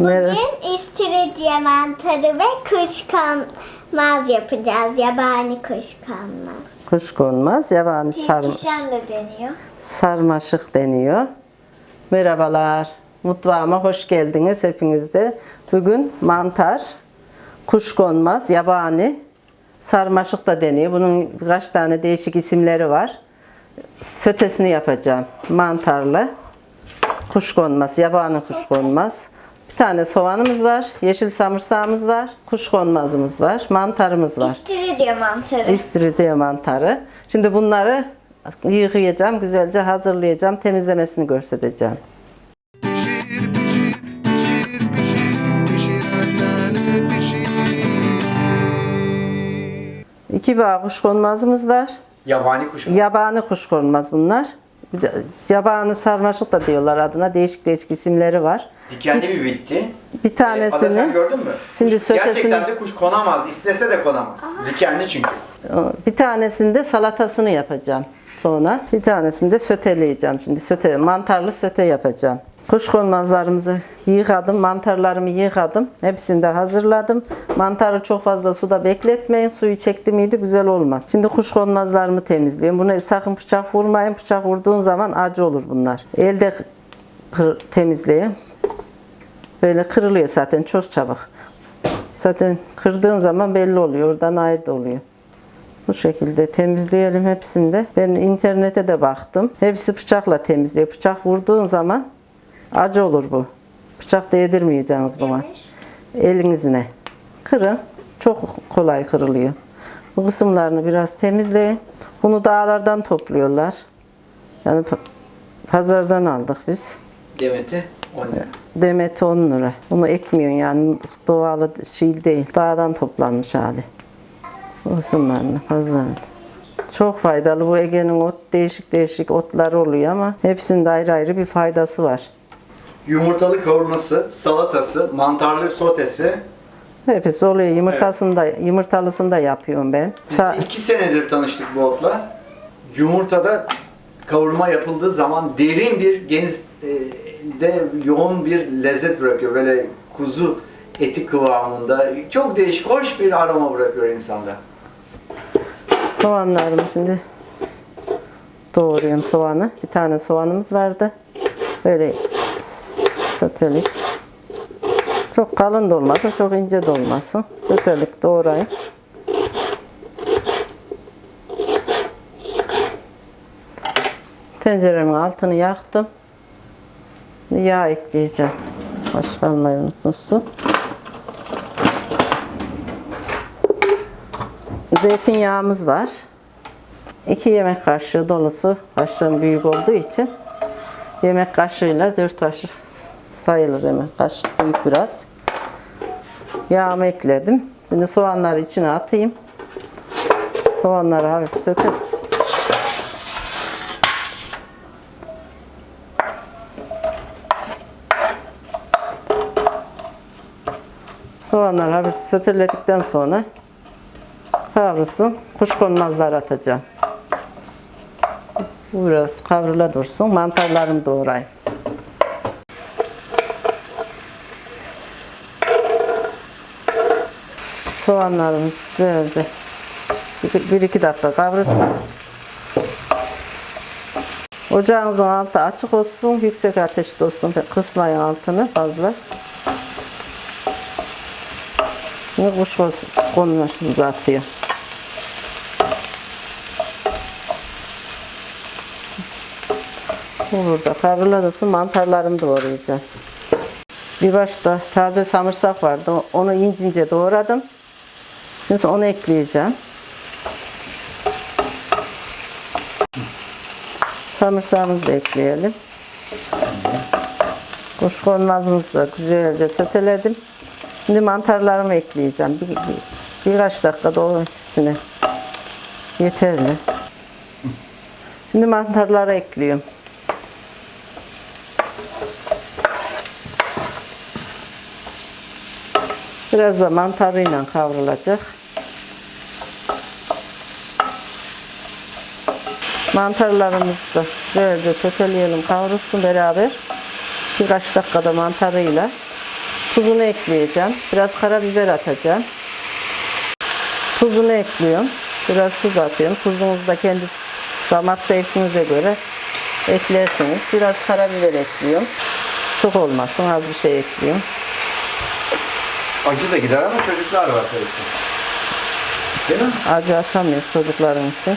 Merhaba. Bugün istiridye mantarı ve kuşkonmaz yapacağız. Yabani kuşkonmaz. Kuşkonmaz, yabani sarma, Tilkişen de deniyor. sarmaşık deniyor. Merhabalar. Mutfağıma hoş geldiniz hepiniz de. Bugün mantar, kuşkonmaz, yabani, sarmaşık da deniyor. Bunun birkaç tane değişik isimleri var. Sötesini yapacağım. Mantarlı, kuşkonmaz, yabani kuşkonmaz. Bir tane soğanımız var, yeşil samırsağımız var, kuşkonmazımız var, mantarımız var. İstiridye mantarı. İstiridye mantarı. Şimdi bunları yıkayacağım, güzelce hazırlayacağım, temizlemesini göstereceğim. Pişir, pişir, pişir, pişir, pişir anneanne pişir. İki bağ kuşkonmazımız var. Yabani kuş mu? Yabani kuşkonmaz bunlar. Bir de yabani sarmaşık da diyorlar adına. Değişik değişik isimleri var. Dikenli bir bitti. Bir Ada sen tanesini gördün mü? Şimdi Kuş- sötesini- Gerçekten de kuş konamaz. İstese de konamaz. Dikenli çünkü. bir tanesini de salatasını yapacağım sonra. Bir tanesini de söteleyeceğim şimdi. Söte, mantarlı söte yapacağım. Kuşkonmazlarımızı yıkadım, mantarlarımı yıkadım. Hepsini de hazırladım. Mantarı çok fazla suda bekletmeyin. Suyu çekti miydi güzel olmaz. Şimdi kuşkonmazlarımı temizliyorum. Bunu sakın bıçak vurmayın. Bıçak vurduğun zaman acı olur bunlar. Elde kır- temizleyin. Böyle kırılıyor zaten çok çabuk. Zaten kırdığın zaman belli oluyor. Oradan ayırt oluyor. Bu şekilde temizleyelim hepsini de. Ben internete de baktım. Hepsi bıçakla temizliyor. Bıçak vurduğun zaman acı olur bu. Bıçak değdirmeyeceksiniz buna. Elinizle. Kırın. Çok kolay kırılıyor. Bu kısımlarını biraz temizleyin. Bunu dağlardan topluyorlar. Yani pa- pazardan aldık biz. Demeti 10 lira. Demet 10 lira. Bunu ekmiyorsun yani doğal şey değil. Dağdan toplanmış hali. Olsunlarını fazla. Çok faydalı bu Ege'nin ot değişik değişik otlar oluyor ama hepsinde ayrı ayrı bir faydası var. Yumurtalı kavurması, salatası, mantarlı sotesi. Hepsi oluyor. Yumurtasını da, yumurtalısını da yapıyorum ben. Biz Sa- iki senedir tanıştık bu otla. Yumurtada kavurma yapıldığı zaman derin bir geniz e, de yoğun bir lezzet bırakıyor. Böyle kuzu eti kıvamında. Çok değişik, hoş bir aroma bırakıyor insanda. Soğanlarımı şimdi doğruyorum soğanı. Bir tane soğanımız vardı. Böyle sotelik. Çok kalın da olmasın, çok ince de olmasın. Sotelik doğrayayım. Tenceremin altını yaktım. Yağ ekleyeceğim. Başka almayı unutmuşsun. Zeytinyağımız var. 2 yemek kaşığı dolusu, kaşığım büyük olduğu için yemek kaşığıyla 4 kaşık sayılır yemek kaşık büyük biraz. Yağımı ekledim. Şimdi soğanları içine atayım. Soğanları hafif söküp Soğanları hafif söteledikten sonra kavrulsun. Kuşkonmazlar atacağım. Biraz kavrula dursun. Mantarlarımı doğrayayım. Soğanlarımız güzelce bir, bir iki dakika kavrulsun. Ocağınızın altı açık olsun, yüksek ateşte olsun. Kısmayın altını fazla. Şimdi kuş konmasını atıyor. Burada kavruladırsın mantarlarımı doğrayacağım. Bir başta taze samırsak vardı. Onu ince ince doğradım. Şimdi onu ekleyeceğim. Samırsağımızı da ekleyelim. Kuşkonmazımızı da güzelce söteledim. Şimdi mantarlarımı ekleyeceğim. Bir, bir, birkaç dakikada o ikisini yeterli. Şimdi mantarları ekliyorum. Biraz da mantarıyla kavrulacak. Mantarlarımızı da güzelce söteleyelim, kavrulsun beraber. Birkaç dakikada mantarıyla. Tuzunu ekleyeceğim. Biraz karabiber atacağım. Tuzunu ekliyorum. Biraz tuz atıyorum. Tuzunuzu da kendi damak zevkinize göre eklersiniz. Biraz karabiber ekliyorum. Çok olmasın az bir şey ekliyorum. Acı da gider ama çocuklar var tabii. Değil mi? Acı atamıyor çocukların için.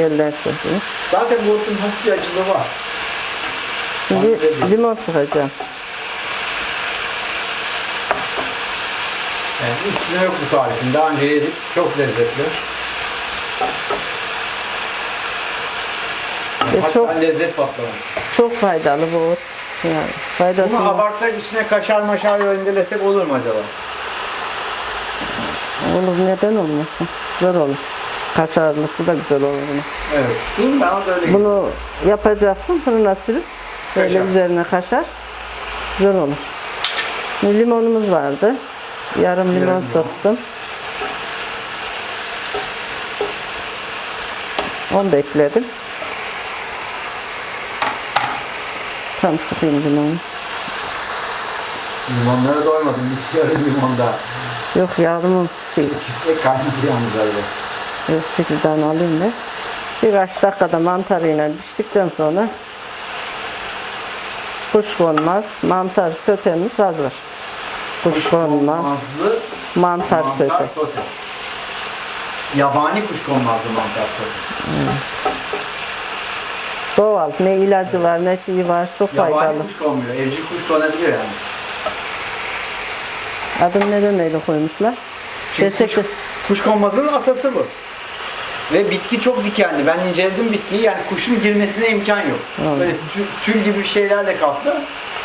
Yerlerse diye. Zaten bu otun hafif bir acılığı var. Şimdi limon sıkacağım. Yani üstüne yok bu tarifin. Daha önce yedik. Çok lezzetli. Ve Hatta çok lezzet patlamış. çok faydalı bu ot. Yani faydası Bunu abartsak üstüne kaşar maşar rendelesek olur mu acaba? Olur neden olmasın. Güzel olur. Kaşarlısı da güzel olur bunu. Evet. Değil mi? Bana da öyle Bunu yapacaksın fırına sürüp böyle Kaşar. üzerine kaşar. Güzel olur. Şimdi limonumuz vardı. Yarım limon limon. sıktım. Onu da ekledim. Tam sıkayım limonu. Limonlara doymadım. Bir yarım limon daha. Yok yavrumun şey, Ve kaynadı yalnız öyle. yok çekirdeğini alayım da. Birkaç dakikada mantarıyla piştikten sonra kuşkonmaz mantar sötemiz hazır. Kuşkonmaz Kuşkonmazlı mantar mantar söte. sote. Yabani kuşkonmazlı mantar sote. Doğal ne ilacı var ne şeyi var çok Yabani faydalı. kuş konmuyor. Evcil kuş konabiliyor yani. Adını neden öyle koymuşlar? Çünkü kuş, kuşkonmazın atası bu. Ve bitki çok dikenli. Ben inceledim bitkiyi. Yani kuşun girmesine imkan yok. Böyle tül, tül gibi şeylerle kaplı.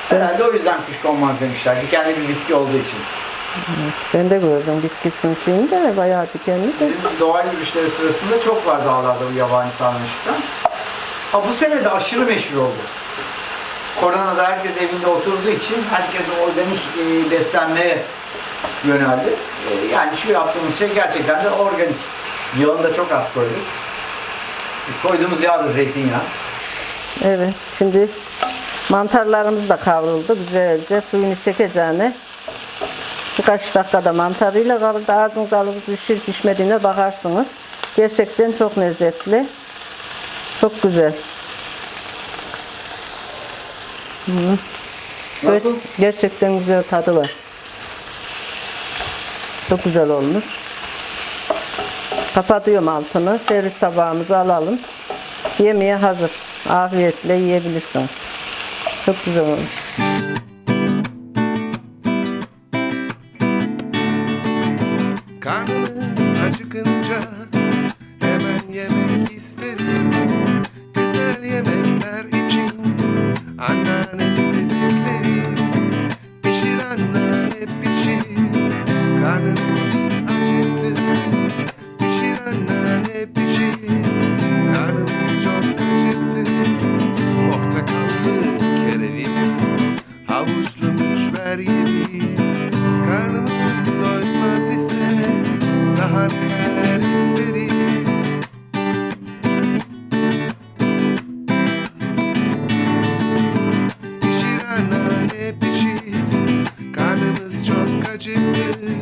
Herhalde o yüzden kuşkonmaz demişler. Dikenli bir bitki olduğu için. ben de gördüm bitkisinin şeyini de bayağı dikenli de. Bizim doğa yürüyüşleri sırasında çok var dağlarda bu yabani sarmaşıktan. Ha bu sene de aşırı meşhur oldu. Koronada herkes evinde oturduğu için herkes organik e, beslenmeye yöneldi. E, yani şu yaptığımız şey gerçekten de organik. Yağını da çok az koyduk. E, koyduğumuz yağ da zeytinyağı. Evet şimdi mantarlarımız da kavruldu güzelce suyunu çekeceğine birkaç dakikada mantarıyla kavruldu ağzınıza alıp pişir pişmediğine bakarsınız. Gerçekten çok lezzetli. Çok güzel. Hı. Nasıl? gerçekten güzel tadı var. Çok güzel olmuş. Kapatıyorum altını. Servis tabağımızı alalım. Yemeğe hazır. Afiyetle yiyebilirsiniz. Çok güzel olmuş. Karnımız acıkınca hemen yemek isteriz Güzel yemekler için anneannemizi mücver yeriz Karnımız doymaz ise Daha neler isteriz? Pişir anneanne pişir Karnımız çok acıktı